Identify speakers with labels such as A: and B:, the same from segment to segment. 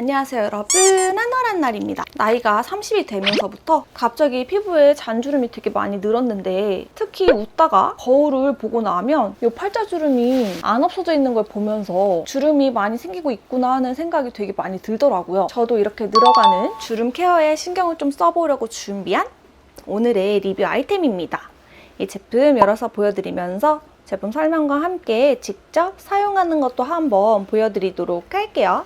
A: 안녕하세요 여러분. 한월한 날입니다. 나이가 30이 되면서부터 갑자기 피부에 잔주름이 되게 많이 늘었는데 특히 웃다가 거울을 보고 나면 이 팔자주름이 안 없어져 있는 걸 보면서 주름이 많이 생기고 있구나 하는 생각이 되게 많이 들더라고요. 저도 이렇게 늘어가는 주름 케어에 신경을 좀 써보려고 준비한 오늘의 리뷰 아이템입니다. 이 제품 열어서 보여드리면서 제품 설명과 함께 직접 사용하는 것도 한번 보여드리도록 할게요.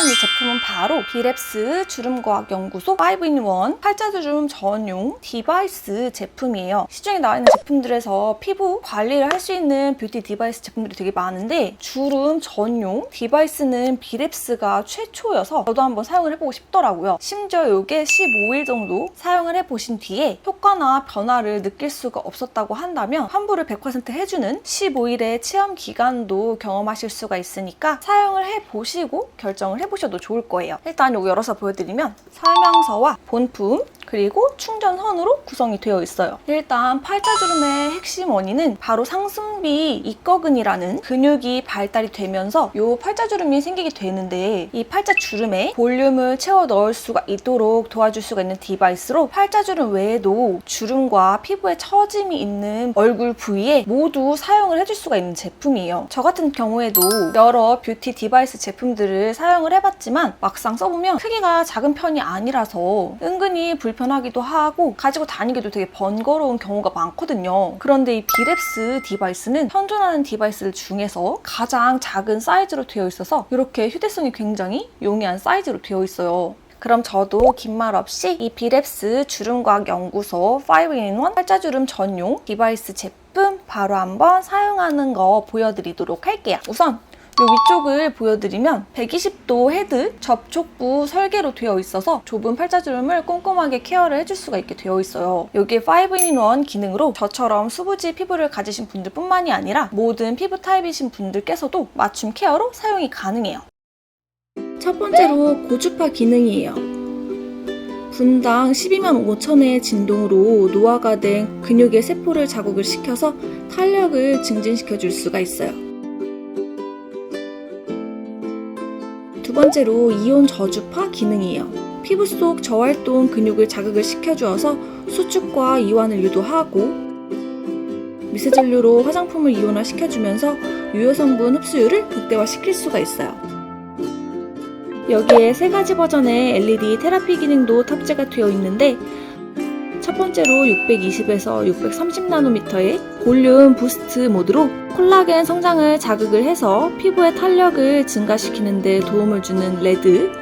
A: 짠! 이 제품은 바로 비랩스 주름과학 연구소 5in1 팔자주름 전용 디바이스 제품이에요. 시중에 나와 있는 제품들에서 피부 관리를 할 수 있는 뷰티 디바이스 제품들이 되게 많은데 주름 전용 디바이스는 비랩스가 최초여서 저도 한번 사용을 해보고 싶더라고요. 심지어 이게 15일 정도 사용을 해보신 뒤에 효과나 변화를 느낄 수가 없었다고 한다면 환불을 100% 해주는 15일의 체험 기간도 경험하실 수가 있으니까 사용을 해보시고 결정을 해보 셔도 좋을 거예요. 일단 이거 열어서 보여드리면 설명서와 본품 그리고 충전선으로 구성이 되어 있어요. 일단 팔자주름의 핵심 원인은 바로 상승비 입거근이라는 근육이 발달이 되면서 이 팔자주름이 생기게 되는데 이 팔자주름에 볼륨을 채워 넣을 수가 있도록 도와줄 수가 있는 디바이스로 팔자주름 외에도 주름과 피부에 처짐이 있는 얼굴 부위에 모두 사용을 해줄 수가 있는 제품이에요. 저 같은 경우에도 여러 뷰티 디바이스 제품들을 사용을 해 봤지만 막상 써보면 크기가 작은 편이 아니라서 은근히 불편하기도 하고 가지고 다니기도 되게 번거로운 경우가 많거든요. 그런데 이 비랩스 디바이스는 현존하는 디바이스 중에서 가장 작은 사이즈로 되어 있어서 이렇게 휴대성이 굉장히 용이한 사이즈로 되어 있어요. 그럼 저도 긴 말 없이 이 비랩스 주름과학 연구소 5in1 팔자주름 전용 디바이스 제품 바로 한번 사용하는 거 보여드리도록 할게요. 우선 이 위쪽을 보여드리면 120도 헤드 접촉부 설계로 되어 있어서 좁은 팔자주름을 꼼꼼하게 케어를 해줄 수가 있게 되어 있어요. 여기에 5in1 기능으로 저처럼 수부지 피부를 가지신 분들 뿐만이 아니라 모든 피부 타입이신 분들께서도 맞춤 케어로 사용이 가능해요. 첫 번째로 고주파 기능이에요. 분당 12만 5천의 진동으로 노화가 된 근육의 세포를 자극을 시켜서 탄력을 증진시켜 줄 수가 있어요. 두 번째로 이온 저주파 기능이에요. 피부 속 저활동 근육을 자극을 시켜주어서 수축과 이완을 유도하고 미세 전류로 화장품을 이온화 시켜주면서 유효 성분 흡수율을 극대화시킬 수가 있어요. 여기에 세 가지 버전의 LED 테라피 기능도 탑재가 되어 있는데 첫 번째로 620에서 630나노미터의 볼륨 부스트 모드로 콜라겐 성장을 자극을 해서 피부의 탄력을 증가시키는 데 도움을 주는 레드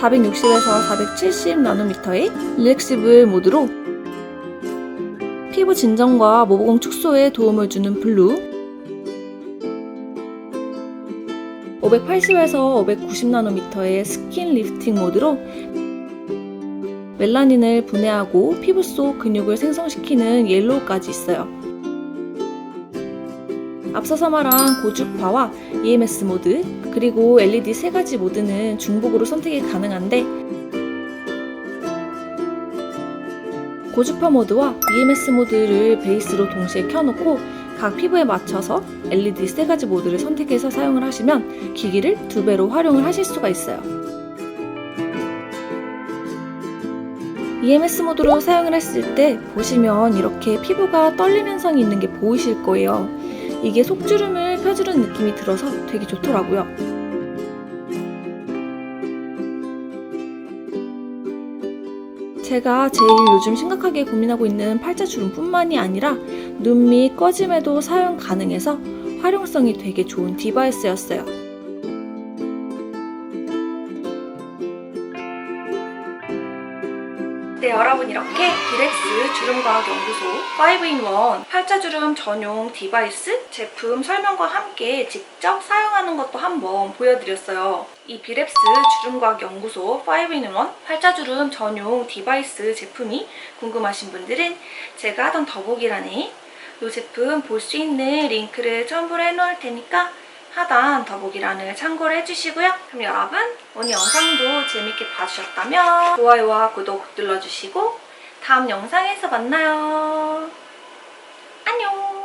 A: 460에서 470나노미터의 릴렉시블 모드로 피부 진정과 모공 축소에 도움을 주는 블루 580에서 590나노미터의 스킨 리프팅 모드로 멜라닌을 분해하고 피부 속 근육을 생성시키는 옐로우까지 있어요. 앞서서 말한 고주파와 EMS 모드, 그리고 LED 세 가지 모드는 중복으로 선택이 가능한데 고주파 모드와 EMS 모드를 베이스로 동시에 켜놓고 각 피부에 맞춰서 LED 세 가지 모드를 선택해서 사용을 하시면 기기를 두 배로 활용을 하실 수가 있어요. EMS 모드로 사용을 했을 때 보시면 이렇게 피부가 떨림 현상이 있는 게 보이실 거예요. 이게 속주름을 펴주는 느낌이 들어서 되게 좋더라고요. 제가 제일 요즘 심각하게 고민하고 있는 팔자 주름뿐만이 아니라 눈 밑 꺼짐에도 사용 가능해서 활용성이 되게 좋은 디바이스였어요. 네, 여러분 이렇게 비렉스 주름과학 연구소 5in1 팔자주름 전용 디바이스 제품 설명과 함께 직접 사용하는 것도 한번 보여드렸어요. 이 비랩스 주름과학 연구소 5in1 팔자주름 전용 디바이스 제품이 궁금하신 분들은 제가 하던 더보기란에 이 제품 볼 수 있는 링크를 첨부를 해놓을 테니까 하단 더보기란을 참고를 해주시고요. 그럼 여러분 오늘 영상도 재밌게 봐주셨다면 좋아요와 구독 눌러주시고 다음 영상에서 만나요. 안녕!